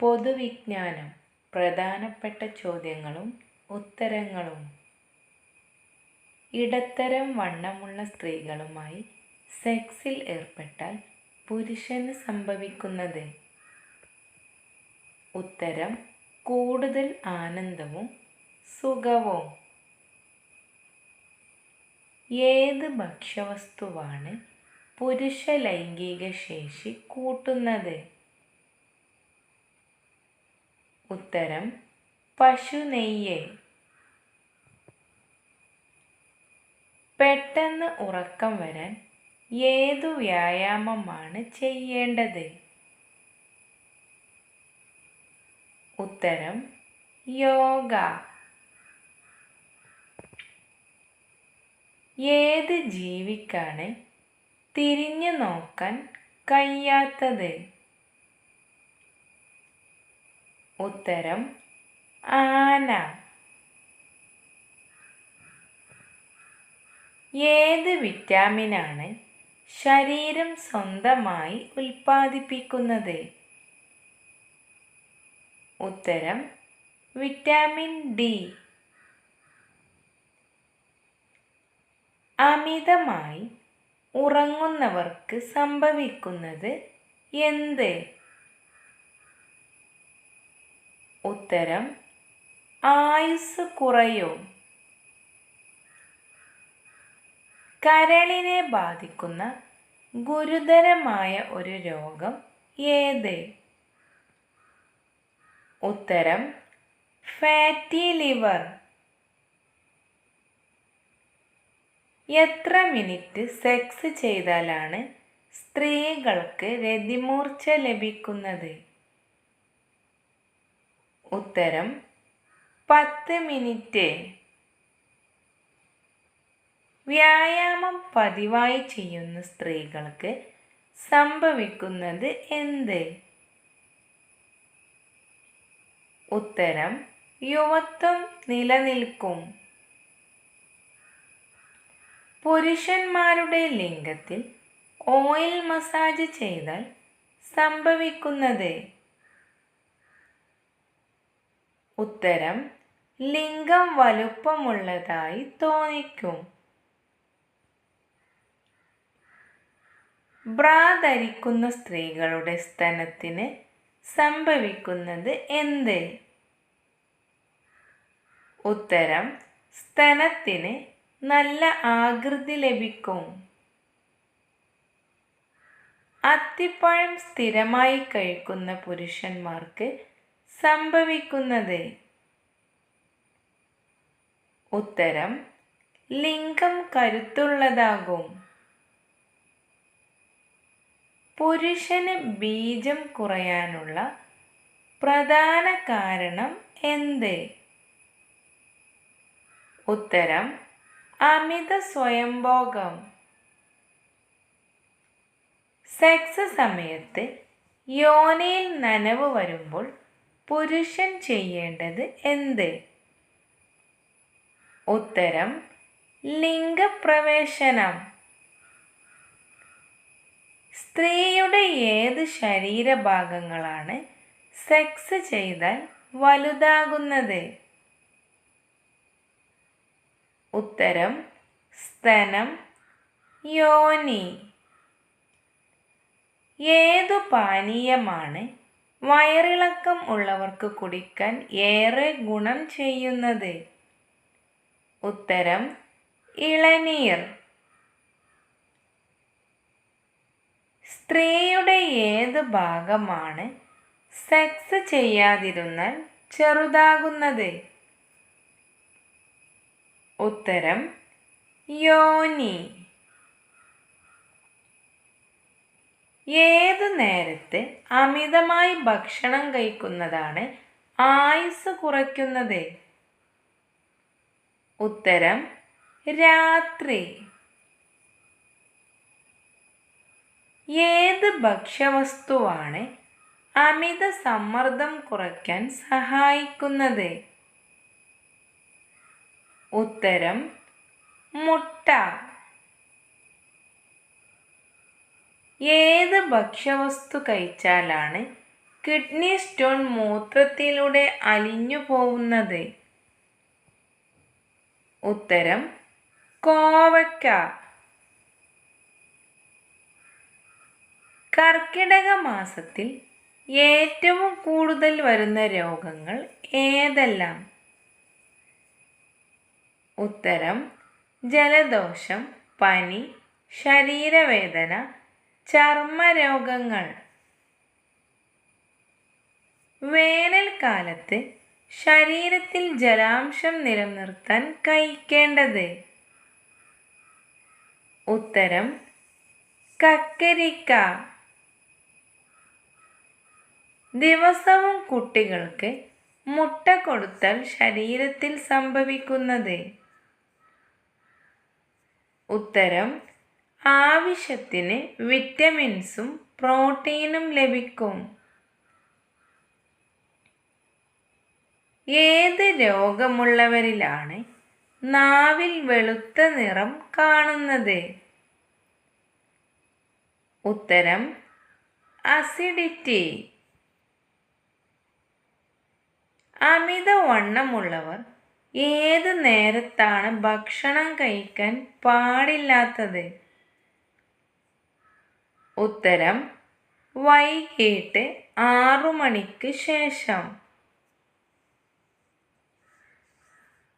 പൊതുവിജ്ഞാനം. പ്രധാനപ്പെട്ട ചോദ്യങ്ങളും ഉത്തരങ്ങളും. ഇടത്തരം വണ്ണമുള്ള സ്ത്രീകളുമായി സെക്സിൽ ഏർപ്പെട്ടാൽ പുരുഷന് സംഭവിക്കുന്നത്? ഉത്തരം കൂടുതൽ ആനന്ദവും സുഖവും. ഏത് ഭക്ഷ്യവസ്തുവാണ് പുരുഷ ലൈംഗിക ശേഷി കൂട്ടുന്നത്? ഉത്തരം പശുനെയ്യ് പെട്ടെന്ന് ഉറക്കം വരാൻ ഏതു വ്യായാമമാണ് ചെയ്യേണ്ടത്? ഉത്തരം യോഗ. ഏത് ജീവിക്കാണ് തിരിഞ്ഞു നോക്കാൻ കഴിയാത്തത്? ഉത്തരം ആന. ഏത് വിറ്റാമിനാണ് ശരീരം സ്വന്തമായി ഉൽപ്പാദിപ്പിക്കുന്നത്? ഉത്തരം വിറ്റാമിൻ ഡി. അമിതമായി ഉറങ്ങുന്നവർക്ക് സംഭവിക്കുന്നത് എന്ത്? ഉത്തരം ആയുസ് കുറയും. കരളിനെ ബാധിക്കുന്ന ഗുരുതരമായ ഒരു രോഗം ഏത്? ഉത്തരം ഫാറ്റി ലിവർ എത്ര മിനിറ്റ് സെക്സ് ചെയ്താലാണ് സ്ത്രീകൾക്ക് രതിമൂർച്ച ലഭിക്കുന്നത്? ഉത്തരം പത്ത് മിനിറ്റ് വ്യായാമം പതിവായി ചെയ്യുന്ന സ്ത്രീകൾക്ക് സംഭവിക്കുന്നത് എന്ത്? ഉത്തരം യുവത്വം നിലനിൽക്കും. പുരുഷന്മാരുടെ ലിംഗത്തിൽ ഓയിൽ മസാജ് ചെയ്താൽ സംഭവിക്കുന്നത് ഉത്തരം ലിംഗം വലുപ്പമുള്ളതായി തോന്നിക്കും. ബ്രാ ധരിക്കുന്ന സ്ത്രീകളുടെ സ്തനത്തിന് സംഭവിക്കുന്നത് എന്ത്? ഉത്തരം സ്തനത്തിന് നല്ല ആകൃതി ലഭിക്കും. അത്തിപ്പഴം സ്ഥിരമായി കഴിക്കുന്ന പുരുഷന്മാർക്ക് സംഭവിക്കുന്നത്. ഉത്തരം ലിംഗം കരുത്തുള്ളതാകും. പുരുഷന് ബീജം കുറയാനുള്ള പ്രധാന കാരണം എന്ത്? ഉത്തരം അമിത സ്വയംഭോഗം. സെക്സ് സമയത്ത് യോനിയിൽ നനവ് വരുമ്പോൾ പുരുഷൻ ചെയ്യേണ്ടത് എന്ത്? ഉത്തരം ലിംഗപ്രവേശനം. സ്ത്രീയുടെ ഏത് ശരീരഭാഗങ്ങളാണ് സെക്സ് ചെയ്താൽ വലുതാകുന്നത്? ഉത്തരം സ്തനം യോനി. ഏതു പാനീയമാണ് വയറിളക്കം ഉള്ളവർക്ക് കുടിക്കാൻ ഏറെ ഗുണം ചെയ്യുന്നത്. ഉത്തരം ഇളനീർ. സ്ത്രീയുടെ ഏത് ഭാഗമാണ് സെക്സ് ചെയ്യാതിരുന്നാൽ ചെറുതാകുന്നത്? ഉത്തരം യോനി. ഏത് നേരത്തെ അമിതമായി ഭക്ഷണം കഴിക്കുന്നതാണ് ആയുസ് കുറയ്ക്കുന്നത്? ഉത്തരം രാത്രി. ഏത് ഭക്ഷ്യവസ്തുവാണ് അമിത സമ്മർദ്ദം കുറയ്ക്കാൻ സഹായിക്കുന്നത്? ഉത്തരം മുട്ട. ഏത് ഭക്ഷ്യവസ്തു കഴിച്ചാലാണ് കിഡ്നി സ്റ്റോൺ മൂത്രത്തിലൂടെ അലിഞ്ഞു പോകുന്നത്? ഉത്തരം കോവയ്ക്ക. കർക്കിടക മാസത്തിൽ ഏറ്റവും കൂടുതൽ വരുന്ന രോഗങ്ങൾ ഏതെല്ലാം? ഉത്തരം ജലദോഷം പനി ശരീരവേദന ചർമ്മരോഗങ്ങൾ. വേനൽക്കാലത്ത് ശരീരത്തിൽ ജലാംശം നിലനിർത്താൻ കഴിക്കേണ്ടത്. ഉത്തരം കക്കരിക്ക. ദിവസവും കുട്ടികൾക്ക് മുട്ട കൊടുത്താൽ ശരീരത്തിൽ സംഭവിക്കുന്നത്. ഉത്തരം ആവശ്യത്തിന് വിറ്റമിൻസും പ്രോട്ടീനും ലഭിക്കും. ഏത് രോഗമുള്ളവരിലാണ് നാവിൽ വെളുത്ത നിറം കാണുന്നത്? ഉത്തരം അസിഡിറ്റി. അമിതവണ്ണമുള്ളവർ ഏത് നേരത്താണ് ഭക്ഷണം കഴിക്കാൻ പാടില്ലാത്തത്? ഉത്തരം വൈകിട്ട് ആറു മണിക്ക് ശേഷം.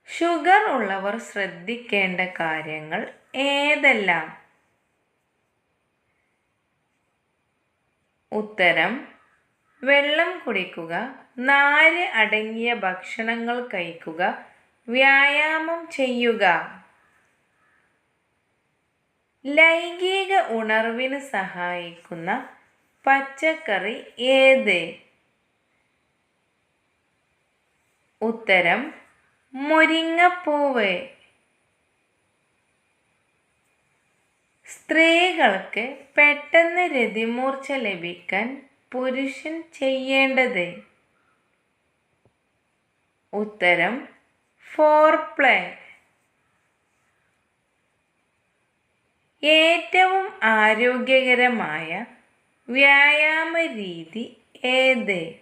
ഷുഗർ ഉള്ളവർ ശ്രദ്ധിക്കേണ്ട കാര്യങ്ങൾ ഏതെല്ലാം? ഉത്തരം വെള്ളം കുടിക്കുക നാര് അടങ്ങിയ ഭക്ഷണങ്ങൾ കഴിക്കുക വ്യായാമം ചെയ്യുക. ലൈംഗിക ഉണർവിന് സഹായിക്കുന്ന പച്ചക്കറി ഏത്? ഉത്തരം മുരിങ്ങപ്പൂവ്. സ്ത്രീകൾക്ക് പെട്ടെന്ന് രതിമൂർച്ച ലഭിക്കാൻ പുരുഷൻ ചെയ്യേണ്ടത്? ഉത്തരം ഫോർപ്ലേ ഏറ്റവും ആരോഗ്യകരമായ വ്യായാമ രീതി ഏത്?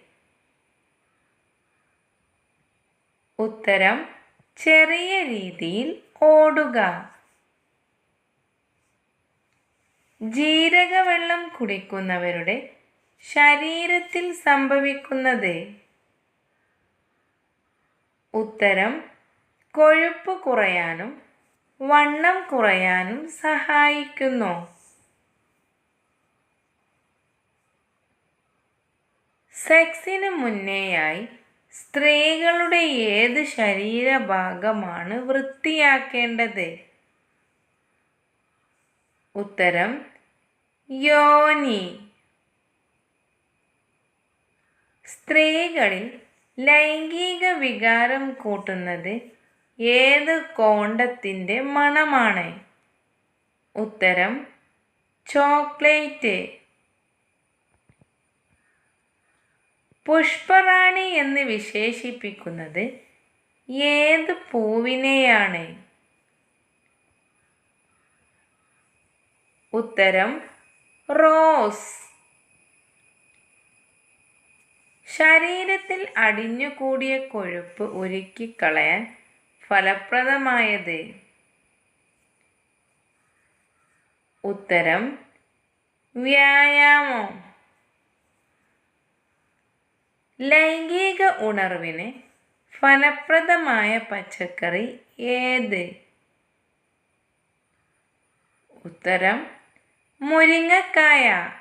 ഉത്തരം ചെറിയ രീതിയിൽ ഓടുക. ജീരകവെള്ളം കുടിക്കുന്നവരുടെ ശരീരത്തിൽ സംഭവിക്കുന്നത്? ഉത്തരം കൊഴുപ്പ് കുറയാനും വണ്ണം കുറയാനും സഹായിക്കുന്നു. സെക്സിന് മുന്നേയായി സ്ത്രീകളുടെ ഏത് ശരീരഭാഗമാണ് വൃത്തിയാക്കേണ്ടത്? ഉത്തരം യോനി. സ്ത്രീകളിൽ ലൈംഗിക വികാരം കൂട്ടുന്നത് ഏത് കോണ്ടത്തിന്റെ മണമാണ്? ഉത്തരം ചോക്ലേറ്റ്. പുഷ്പറാണി എന്ന് വിശേഷിപ്പിക്കുന്നത് ഏത് പൂവിനെയാണ്? ഉത്തരം റോസ്. ശരീരത്തിൽ അടിഞ്ഞുകൂടിയ കൊഴുപ്പ് ഉരുക്കിക്കളയാൻ ഫലപ്രദമായത്? ഉത്തരം വ്യായാമം. ലൈംഗിക ഉണർവിന് ഫലപ്രദമായ പച്ചക്കറി ഏത്? ഉത്തരം മുരിങ്ങക്കായ.